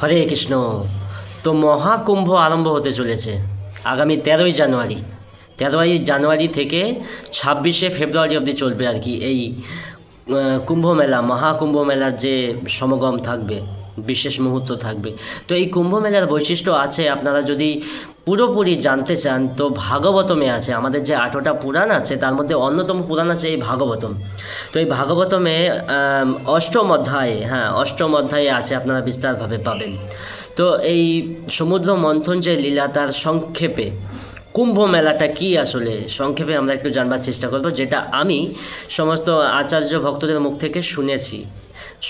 হরে কৃষ্ণ। তো মহাকুম্ভ আরম্ভ হতে চলেছে আগামী তেরোই জানুয়ারি। তেরোই জানুয়ারি থেকে ছাব্বিশে ফেব্রুয়ারি অবধি চলবে আর কি এই কুম্ভ মেলা, মহাকুম্ভ মেলার যে সমাগম থাকবে। বিশেষ মুহূর্ত থাকবে। তো এই কুম্ভ মেলার বৈশিষ্ট্য আছে, আপনারা যদি পুরোপুরি জানতে চান, তো ভাগবতমে আছে। আমাদের যে আঠোটা পুরাণ আছে, তার মধ্যে অন্যতম পুরাণ আছে এই ভাগবতম। তো এই ভাগবতমে অষ্টম অধ্যায়ে হ্যাঁ অষ্টম অধ্যায়ে আছে, আপনারা বিস্তারভাবে পাবেন। তো এই সমুদ্র মন্থন যে লীলা, তার সংক্ষেপে, কুম্ভ মেলাটা কি আসলে? সংক্ষেপে আমরা একটু জানবার চেষ্টা করব, যেটা আমি সমস্ত আচার্য ভক্তদের মুখ থেকে শুনেছি।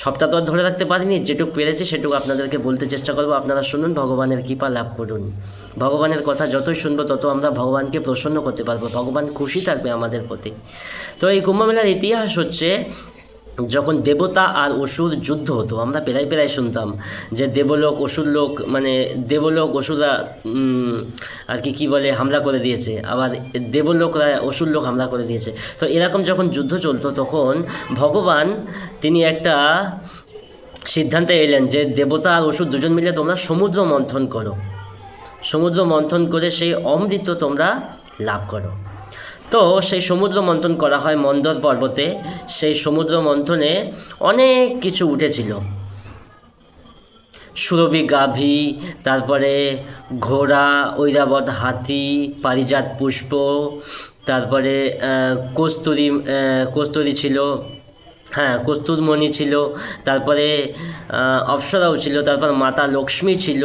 সবটা তো আর ধরে রাখতে পারিনি, যেটুকু পেরেছি সেটুকু আপনাদেরকে বলতে চেষ্টা করব। আপনারা শুনুন, ভগবানের কৃপা লাভ করুন। ভগবানের কথা যতই শুনব, তত আমরা ভগবানকে প্রসন্ন করতে পারব। ভগবান খুশি থাকবে আমাদের প্রতি। তো এই কুম্ভমেলার ইতিহাস হচ্ছে যখন দেবতা আর অসুর যুদ্ধ হতো, আমরা প্রায় প্রায় শুনতাম যে দেবলোক অসুর লোক মানে দেবলোক, অসুররা আর কি, কী বলে, হামলা করে দিয়েছে। আবার দেবলোকরা অসুর লোক হামলা করে দিয়েছে। তো এরকম যখন যুদ্ধ চলতো, তখন ভগবান, তিনি একটা সিদ্ধান্তে এলেন যে দেবতা আর অসুর দুজন মিলে তোমরা সমুদ্র মন্থন করো। সমুদ্র মন্থন করে সেই অমৃত তোমরা লাভ করো। তো সেই সমুদ্র মন্থন করা হয় মন্দর পর্বতে। সেই সমুদ্র মন্থনে অনেক কিছু উঠেছিল। সুরভি, গাভী, তারপরে ঘোড়া, ঐরাবত, হাতি, পারিজাত পুষ্প, তারপরে কস্তুরি কস্তুরি ছিল হ্যাঁ কস্তুরমণি ছিল, তারপরে অপ্সরাও ছিল, তারপর মাতা লক্ষ্মী ছিল,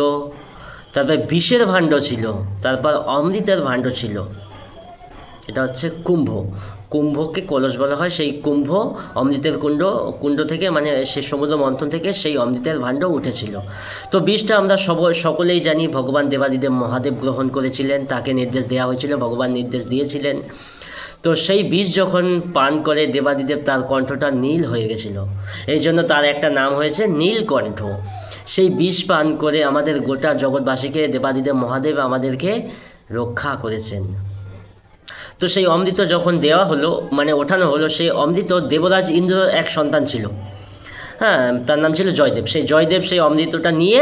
তারপরে বিষের ভাণ্ড ছিল, তারপর অমৃতের ভাণ্ড ছিল। এটা হচ্ছে কুম্ভ। কুম্ভকে কলস বলা হয়। সেই কুম্ভ, অমৃতের কুণ্ড কুণ্ড থেকে মানে সে সমুদ্র মন্থন থেকে সেই অমৃতের ভাণ্ড উঠেছিল। তো বিষটা আমরা সব, সকলেই জানি, ভগবান দেবাদিদেব মহাদেব গ্রহণ করেছিলেন, তাকে নির্দেশ দেওয়া হয়েছিল, ভগবান নির্দেশ দিয়েছিলেন। তো সেই বীজ যখন পান করে দেবাদিদেব, তার কণ্ঠটা নীল হয়ে গেছিল। এই জন্য তার একটা নাম হয়েছে নীলকণ্ঠ। সেই বিষ পান করে আমাদের গোটা জগৎবাসীকে দেবাদিদেব মহাদেব আমাদেরকে রক্ষা করেছেন। তো সেই অমৃত যখন দেওয়া হলো মানে ওঠানো হলো, সেই অমৃত দেবরাজ ইন্দ্রর এক সন্তান ছিল। হ্যাঁ তার নাম ছিল জয়দেব। সেই জয়দেব সেই অমৃতটা নিয়ে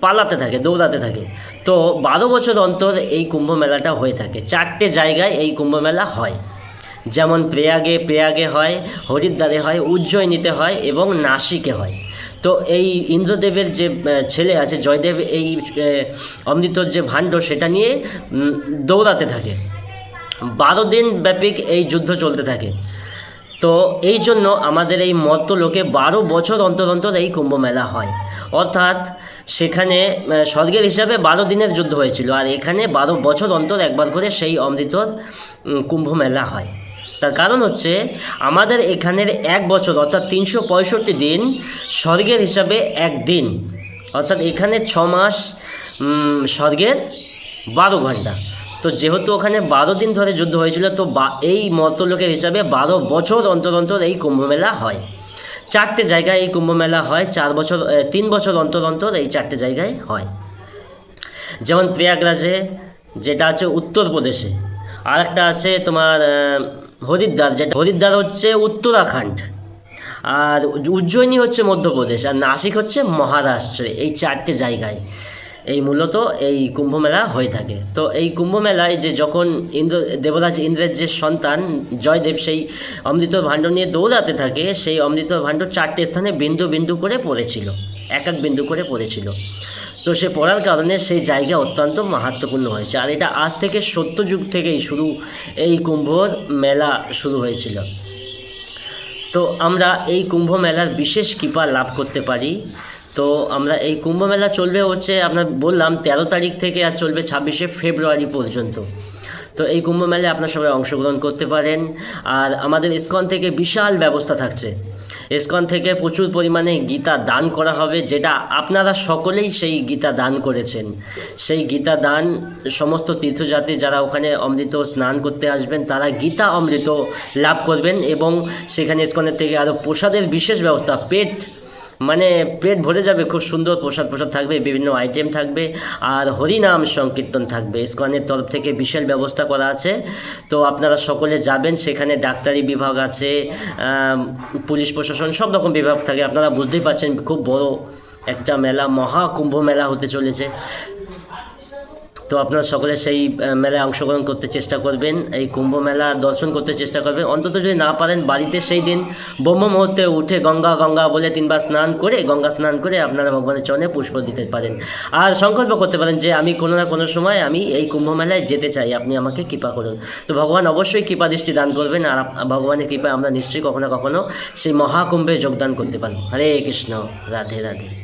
পালাতে থাকে, দৌড়াতে থাকে। তো বারো বছর অন্তর এই কুম্ভ মেলাটা হয়ে থাকে। চারটে জায়গায় এই কুম্ভ মেলা হয়। যেমন প্রেয়াগে, প্রয়াগে হয়, হরিদ্বারে হয়, উজ্জয়িনীতে হয় এবং নাসিকে হয়। তো এই ইন্দ্রদেবের যে ছেলে আছে জয়দেব, এই অমৃতর যে ভাণ্ড সেটা নিয়ে দৌড়াতে থাকে। বারো দিন ব্যাপী এই যুদ্ধ চলতে থাকে। তো এই জন্য আমাদের এই মত্ত লোকে বারো বছর অন্তর অন্তর এই কুম্ভ মেলা হয়। অর্থাৎ সেখানে স্বর্গের হিসাবে বারো দিনের যুদ্ধ হয়েছিল আর এখানে বারো বছর অন্তর একবার করে সেই অমৃতর কুম্ভ মেলা হয়। তার কারণ হচ্ছে আমাদের এখানের এক বছর অর্থাৎ তিনশো পঁয়ষট্টি দিন স্বর্গের হিসাবে একদিন অর্থাৎ এখানে ছ মাস স্বর্গের বারো ঘণ্টা। তো যেহেতু ওখানে বারো দিন ধরে যুদ্ধ হয়েছিল, তো এই মতলোকের হিসাবে বারো বছর অন্তর অন্তর এই কুম্ভমেলা হয়। চারটে জায়গায় এই কুম্ভমেলা হয়, চার বছর তিন বছর অন্তর অন্তর এই চারটে জায়গায় হয়। যেমন প্রয়াগরাজে, যেটা আছে উত্তরপ্রদেশে আর একটা আছে তোমার হরিদ্বার, যেটা, হরিদ্বার হচ্ছে উত্তরাখণ্ড, আর উজ্জয়িনী হচ্ছে মধ্যপ্রদেশ, আর নাসিক হচ্ছে মহারাষ্ট্রে, এই চারটে জায়গায়। এই মূলত এই কুম্ভ মেলা হয়ে থাকে। তো এই কুম্ভ মেলায় যে যখন ইন্দ্র দেবরাজ ইন্দ্রের যে সন্তান জয়দেব, সেই অমৃত ভাণ্ড নিয়ে দৌড়াতে থাকে, সেই অমৃত ভাণ্ড চারটে স্থানে বিন্দু বিন্দু করে পড়েছিল, এক এক বিন্দু করে পড়েছিল। তো সে পড়ার কারণে সেই জায়গা অত্যন্ত মাহাত্মপূর্ণ হয়েছে। আর এটা আজ থেকে সত্য যুগ থেকেই শুরু, এই কুম্ভর মেলা শুরু হয়েছিল। তো আমরা এই কুম্ভ মেলার বিশেষ কৃপা লাভ করতে পারি। তো আমরা এই কুম্ভ মেলা চলবে হচ্ছে আপনার বললাম তেরো তারিখ থেকে আর চলবে ছাব্বিশে ফেব্রুয়ারি পর্যন্ত। তো এই কুম্ভ মেলায় আপনার সবাই অংশগ্রহণ করতে পারেন। আর আমাদের ইস্কন থেকে বিশাল ব্যবস্থা থাকছে। ইস্কন থেকে প্রচুর পরিমাণে গীতা দান করা হবে, যেটা আপনারা সকলেই সেই গীতা দান করেছেন। সেই গীতা দান সমস্ত তীর্থযাত্রী যারা ওখানে অমৃত স্নান করতে আসবেন, তারা গীতা অমৃত লাভ করবেন এবং সেখানে ইস্কনের থেকে আরও প্রসাদের বিশেষ ব্যবস্থা, পেট মানে পেট ভরে যাবে, খুব সুন্দর প্রসাদ প্রসাদ থাকবে, বিভিন্ন আইটেম থাকবে, আর হরিনাম সংকীর্তন থাকবে। ইস্কনের তরফ থেকে বিশাল ব্যবস্থা করা আছে। তো আপনারা সকলে যাবেন, সেখানে ডাক্তারি বিভাগ আছে পুলিশ প্রশাসন, সব রকম বিভাগ থাকে। আপনারা বুঝতেই পারছেন, খুব বড় একটা মেলা মহাকুম্ভ মেলা হতে চলেছে। তো আপনারা সকলে সেই মেলায় অংশগ্রহণ করতে চেষ্টা করবেন, এই কুম্ভ মেলা দর্শন করতে চেষ্টা করবেন। অন্তত যদি না পারেন, বাড়িতে সেই দিন ব্রহ্ম মুহূর্তে উঠে গঙ্গা গঙ্গা বলে তিনবার স্নান করে, গঙ্গা স্নান করে আপনারা ভগবানের চরণে পুষ্প দিতে পারেন। আর সংকল্প করতে পারেন যে আমি কোনো না কোনো সময় আমি এই কুম্ভ মেলায় যেতে চাই, আপনি আমাকে কৃপা করুন। তো ভগবান অবশ্যই কৃপা দৃষ্টি দান করবেন, আর ভগবানের কৃপায় আমরা নিশ্চয়ই কখনো কখনো সেই মহাকুম্ভে যোগদান করতে পারব। হরে কৃষ্ণ, রাধে রাধে।